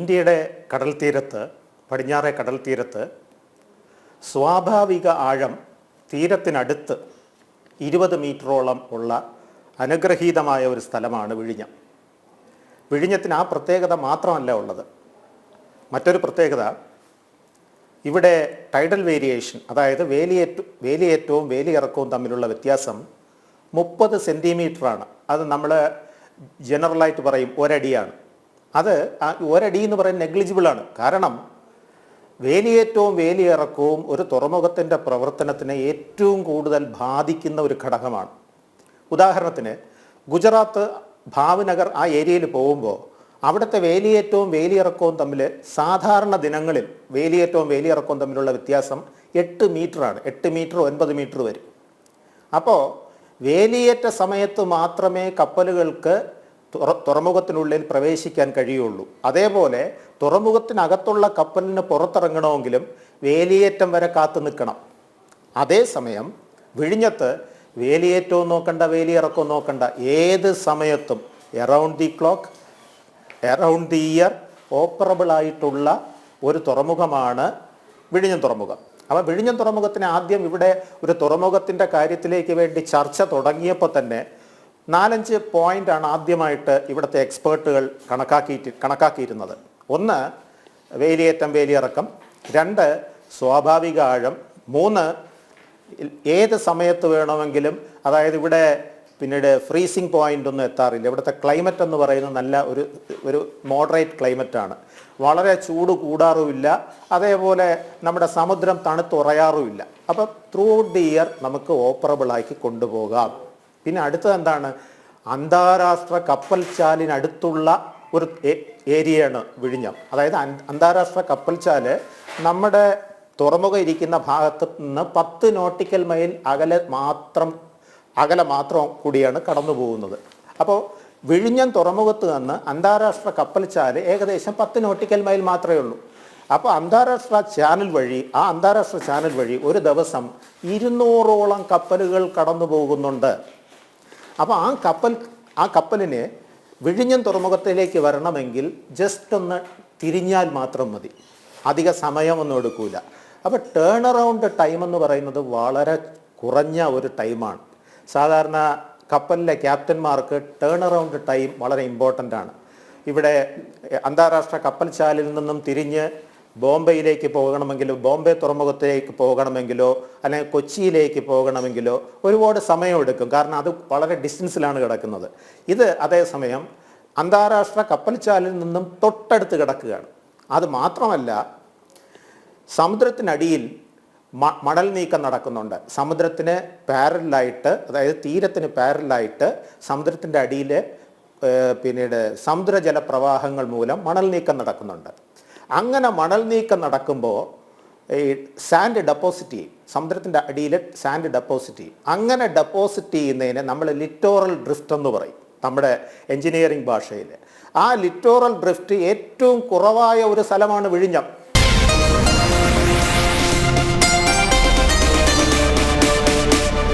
ഇന്ത്യയുടെ കടൽ തീരത്ത് പടിഞ്ഞാറേ കടൽ തീരത്ത് സ്വാഭാവിക ആഴം തീരത്തിനടുത്ത് ഇരുപത് മീറ്ററോളം ഉള്ള അനുഗ്രഹീതമായ ഒരു സ്ഥലമാണ് വിഴിഞ്ഞം. വിഴിഞ്ഞത്തിന് ആ പ്രത്യേകത മാത്രമല്ല ഉള്ളത്. മറ്റൊരു പ്രത്യേകത ഇവിടെ ടൈഡൽ വേരിയേഷൻ അതായത് വേലിയേറ്റ വേലിയേറ്റവും വേലിയിറക്കവും തമ്മിലുള്ള വ്യത്യാസം മുപ്പത് സെന്റിമീറ്ററാണ് അത് നമ്മൾ ജനറലായിട്ട് പറയും ഒരടിയാണ്. അത് ഒരടി എന്ന് പറയുന്നത് നെഗ്ലിജിബിളാണ് കാരണം വേലിയേറ്റവും വേലിയിറക്കവും ഒരു തുറമുഖത്തിന്റെ പ്രവർത്തനത്തിനെ ഏറ്റവും കൂടുതൽ ബാധിക്കുന്ന ഒരു ഘടകമാണ്. ഉദാഹരണത്തിന് ഗുജറാത്ത് ഭാവ്നഗർ ആ ഏരിയയിൽ പോകുമ്പോൾ അവിടുത്തെ വേലിയേറ്റവും വേലിയിറക്കവും തമ്മിൽ സാധാരണ ദിനങ്ങളിൽ വേലിയേറ്റവും വേലിയിറക്കവും തമ്മിലുള്ള വ്യത്യാസം എട്ട് മീറ്ററാണ് എട്ട് മീറ്റർ ഒൻപത് മീറ്റർ വരും. അപ്പോൾ വേലിയേറ്റ സമയത്ത് മാത്രമേ കപ്പലുകൾക്ക് തുറമുഖത്തിനുള്ളിൽ പ്രവേശിക്കാൻ കഴിയുള്ളൂ. അതേപോലെ തുറമുഖത്തിനകത്തുള്ള കപ്പലിന് പുറത്തിറങ്ങണമെങ്കിലും വേലിയേറ്റം വരെ കാത്തു നിൽക്കണം. അതേസമയം വിഴിഞ്ഞത്ത് വേലിയേറ്റവും നോക്കണ്ട വേലിയിറക്കവും നോക്കണ്ട. ഏത് സമയത്തും around the clock around the year operable ആയിട്ടുള്ള ഒരു തുറമുഖമാണ് വിഴിഞ്ഞം തുറമുഖം. അപ്പോൾ വിഴിഞ്ഞം തുറമുഖത്തിന് ആദ്യം ഇവിടെ ഒരു തുറമുഖത്തിന്റെ കാര്യത്തിലേക്ക് വേണ്ടി ചർച്ച തുടങ്ങിയപ്പോൾ തന്നെ നാലഞ്ച് പോയിന്റാണ് ആദ്യമായിട്ട് ഇവിടുത്തെ എക്സ്പേർട്ടുകൾ കണക്കാക്കിയിട്ട് കണക്കാക്കിയിരുന്നത്. ഒന്ന് വേലിയേറ്റം വേലിയിറക്കം. രണ്ട് സ്വാഭാവിക ആഴം. മൂന്ന് ഏത് സമയത്ത് വേണമെങ്കിലും അതായത് ഇവിടെ പിന്നീട് ഫ്രീസിങ് പോയിന്റ് ഒന്നും എത്താറില്ല. ഇവിടുത്തെ ക്ലൈമറ്റ് എന്ന് പറയുന്നത് നല്ല ഒരു ഒരു മോഡറേറ്റ് ക്ലൈമറ്റാണ് വളരെ ചൂട് കൂടാറുമില്ല. അതേപോലെ നമ്മുടെ സമുദ്രം തണുത്തുറയാറുമില്ല. അപ്പോൾ ത്രൂ ഔട്ട് ദി ഇയർ നമുക്ക് ഓപ്പറബിളാക്കി കൊണ്ടുപോകാം. പിന്നെ അടുത്തത് എന്താണ്? അന്താരാഷ്ട്ര കപ്പൽ ചാലിനടുത്തുള്ള ഒരു ഏരിയയാണ് വിഴിഞ്ഞം. അതായത് അന്താരാഷ്ട്ര കപ്പൽ ചാൽ നമ്മുടെ തുറമുഖ ഇരിക്കുന്ന ഭാഗത്ത് നിന്ന് പത്ത് നോട്ടിക്കൽ മൈൽ അകലെ മാത്രം അകലെ മാത്രം കൂടിയാണ് കടന്നു പോകുന്നത്. അപ്പോൾ വിഴിഞ്ഞം തുറമുഖത്ത് നിന്ന് അന്താരാഷ്ട്ര കപ്പൽ ചാൽ ഏകദേശം പത്ത് നോട്ടിക്കൽ മൈൽ മാത്രമേ ഉള്ളൂ. അപ്പോൾ അന്താരാഷ്ട്ര ചാനൽ വഴി ആ അന്താരാഷ്ട്ര ചാനൽ വഴി ഒരു ദിവസം ഇരുന്നൂറോളം കപ്പലുകൾ കടന്നു പോകുന്നുണ്ട്. അപ്പോൾ ആ കപ്പൽ ആ കപ്പലിന് വിഴിഞ്ഞം തുറമുഖത്തിലേക്ക് വരണമെങ്കിൽ ജസ്റ്റ് ഒന്ന് തിരിഞ്ഞാൽ മാത്രം മതി. അധിക സമയമൊന്നും എടുക്കൂല. അപ്പോൾ ടേൺ അറൗണ്ട് ടൈം എന്ന് പറയുന്നത് വളരെ കുറഞ്ഞ ഒരു ടൈമാണ് സാധാരണ കപ്പലിലെ ക്യാപ്റ്റന്മാർക്ക് ടേൺ അറൗണ്ട് ടൈം വളരെ ഇമ്പോർട്ടന്റ് ആണ്. ഇവിടെ അന്താരാഷ്ട്ര കപ്പൽ ചാലിൽ നിന്നും തിരിഞ്ഞ് ബോംബെയിലേക്ക് പോകണമെങ്കിലോ ബോംബെ തുറമുഖത്തിലേക്ക് പോകണമെങ്കിലോ അല്ലെങ്കിൽ കൊച്ചിയിലേക്ക് പോകണമെങ്കിലോ ഒരുപാട് സമയമെടുക്കും. കാരണം അത് വളരെ ഡിസ്റ്റൻസിലാണ് കിടക്കുന്നത്. ഇത് അതേസമയം അന്താരാഷ്ട്ര കപ്പൽച്ചാലിൽ നിന്നും തൊട്ടടുത്ത് കിടക്കുകയാണ്. അത് മാത്രമല്ല സമുദ്രത്തിനടിയിൽ മണൽ നീക്കം നടക്കുന്നുണ്ട്. സമുദ്രത്തിന് പാരലായിട്ട് അതായത് തീരത്തിന് പാരലായിട്ട് സമുദ്രത്തിന്റെ അടിയിൽ പിന്നീട് സമുദ്രജല പ്രവാഹങ്ങൾ മൂലം മണൽ നീക്കം നടക്കുന്നുണ്ട്. അങ്ങനെ മണൽ നീക്കം നടക്കുമ്പോൾ ഈ സാൻഡ് ഡെപ്പോസിറ്റ് ചെയ്യും സമുദ്രത്തിന്റെ അടിയിൽ സാൻഡ് ഡെപ്പോസിറ്റ് ചെയ്യും അങ്ങനെ ഡെപ്പോസിറ്റ് ചെയ്യുന്നതിനെ നമ്മൾ ലിറ്റോറൽ ഡ്രിഫ്റ്റ് എന്ന് പറയും നമ്മുടെ എഞ്ചിനീയറിംഗ് ഭാഷയിൽ ആ ലിറ്റോറൽ ഡ്രിഫ്റ്റ് ഏറ്റവും കുറവായ ഒരു സ്ഥലമാണ് വിഴിഞ്ഞം.